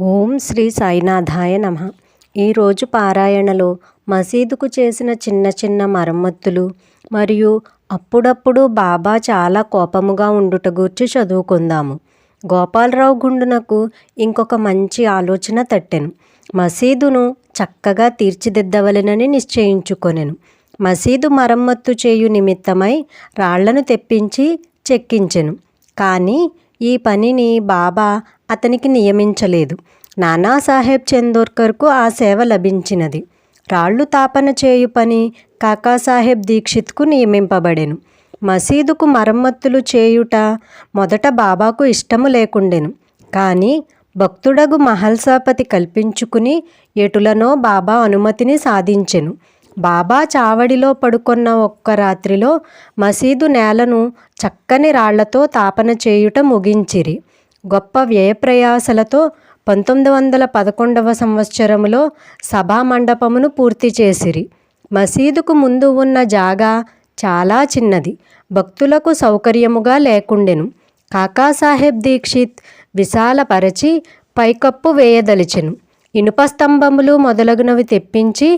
ఓం శ్రీ సాయినాథాయ నమ. ఈరోజు పారాయణలో మసీదుకు చేసిన చిన్న చిన్న మరమ్మతులు మరియు అప్పుడప్పుడు బాబా చాలా కోపముగా ఉండుట గూర్చి చదువుకుందాము. గోపాలరావు గుండునకు ఇంకొక మంచి ఆలోచన తట్టెను. మసీదును చక్కగా తీర్చిదిద్దవలెనని నిశ్చయించుకొనెను. మసీదు మరమ్మత్తు చేయు నిమిత్తమై రాళ్ళను తెప్పించి చెక్కించెను. కానీ ఈ పనిని బాబా అతనికి నియమించలేదు. నానాసాహెబ్ చందోర్కర్కు ఆ సేవ లభించినది. రాళ్ళు తాపన చేయు పని కాకాసాహెబ్ దీక్షిత్కు నియమింపబడెను. మసీదుకు మరమ్మత్తులు చేయుట మొదట బాబాకు ఇష్టము లేకుండెను. కానీ భక్తుడగు మహల్సాపతి కల్పించుకుని ఎటులనో బాబా అనుమతిని సాధించెను. బాబా చావడిలో పడుకున్న ఒక్క రాత్రిలో మసీదు నేలను చక్కని రాళ్ళతో తాపన చేయుట ముగించిరి. గొప్ప వ్యయప్రయాసలతో పంతొమ్మిది వందల పదకొండవ సంవత్సరములో సభా మండపమును పూర్తి చేసిరి. మసీదుకు ముందు ఉన్న జాగా చాలా చిన్నది. భక్తులకు సౌకర్యముగా లేకుండెను. కాకాసాహెబ్ దీక్షిత్ విశాలపరచి పైకప్పు వేయదలిచెను. ఇనుప స్తంభములు మొదలగునవి తెప్పించి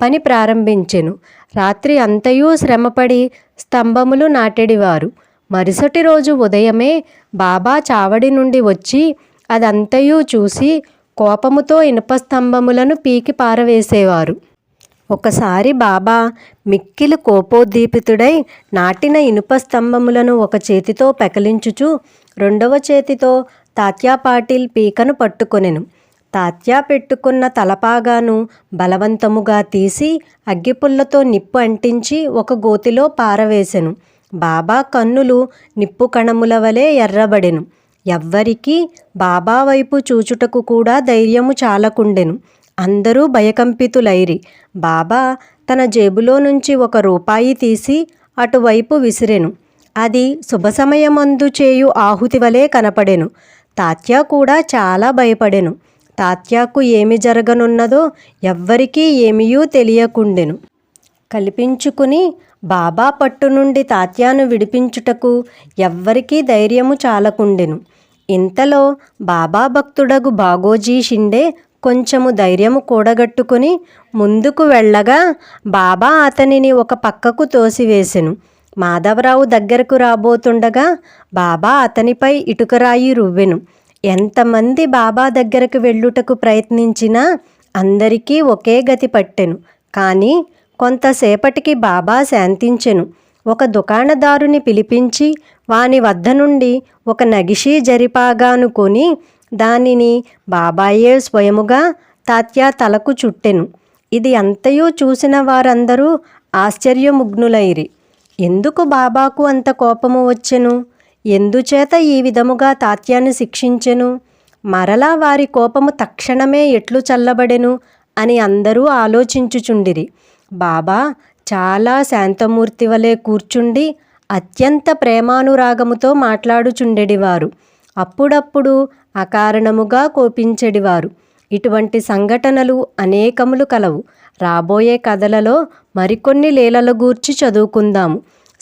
పని ప్రారంభించెను. రాత్రి అంతయు శ్రమపడి స్తంభములు నాటెడివారు. మరుసటి రోజు ఉదయమే బాబా చావడి నుండి వచ్చి అదంతయు చూసి కోపముతో ఇనుప స్తంభములను పీకి పారవేసేవారు. ఒకసారి బాబా మిక్కిలి కోపోద్దీపితుడై నాటిన ఇనుప స్తంభములను ఒక చేతితో పెకలించుచు రెండవ చేతితో తాత్యా పాటిల్ పీకను పట్టుకొనెను. తాత్యా పెట్టుకున్న తలపాగాను బలవంతముగా తీసి అగ్గిపుల్లతో నిప్పు అంటించి ఒక గోతిలో పారవేశెను బాబా కన్నులు నిప్పు కణముల వలె ఎర్రబడెను. ఎవ్వరికీ బాబా వైపు చూచుటకు కూడా ధైర్యము చాలకుండెను. అందరూ భయకంపితులైరి. బాబా తన జేబులో నుంచి ఒక రూపాయి తీసి అటువైపు విసిరెను. అది శుభ సమయమందు చేయు ఆహుతి వలె కనపడెను. తాత్యా కూడా చాలా భయపడెను. తాత్యాకు ఏమి జరగనున్నదో ఎవ్వరికీ ఏమీయూ తెలియకుండెను. కల్పించుకుని బాబా పట్టు నుండి తాత్యాను విడిపించుటకు ఎవ్వరికీ ధైర్యము చాలకుండెను. ఇంతలో బాబా భక్తుడగు బాగోజీ షిండే కొంచెము ధైర్యము కూడగట్టుకుని ముందుకు వెళ్ళగా బాబా అతనిని ఒక పక్కకు తోసివేసెను. మాధవరావు దగ్గరకు రాబోతుండగా బాబా అతనిపై ఇటుకరాయి రువ్వెను. ఎంతమంది బాబా దగ్గరకు వెళ్ళుటకు ప్రయత్నించినా అందరికీ ఒకే గతి పట్టెను. కానీ కొంతసేపటికి బాబా శాంతించెను. ఒక దుకాణదారుని పిలిపించి వాని వద్ద నుండి ఒక నగిషీ జరిపాగాను కొని దానిని బాబాయే స్వయముగా తాత్యా తలకు చుట్టెను. ఇది అంతయూ చూసిన వారందరూ ఆశ్చర్యముగ్నులైరి. ఎందుకు బాబాకు అంత కోపము వచ్చెను? ఎందుచేత ఈ విధముగా తాత్యాన్ని శిక్షించెను? మరలా వారి కోపము తక్షణమే ఎట్లు చల్లబడెను? అని అందరూ ఆలోచించుచుండిరి. బాబా చాలా శాంతమూర్తి వలె కూర్చుండి అత్యంత ప్రేమానురాగముతో మాట్లాడుచుండెడివారు. అప్పుడప్పుడు అకారణముగా కోపించెడివారు. ఇటువంటి సంఘటనలు అనేకములు కలవు. రాబోయే కథలలో మరికొన్ని లీలల గూర్చి చదువుకుందాము.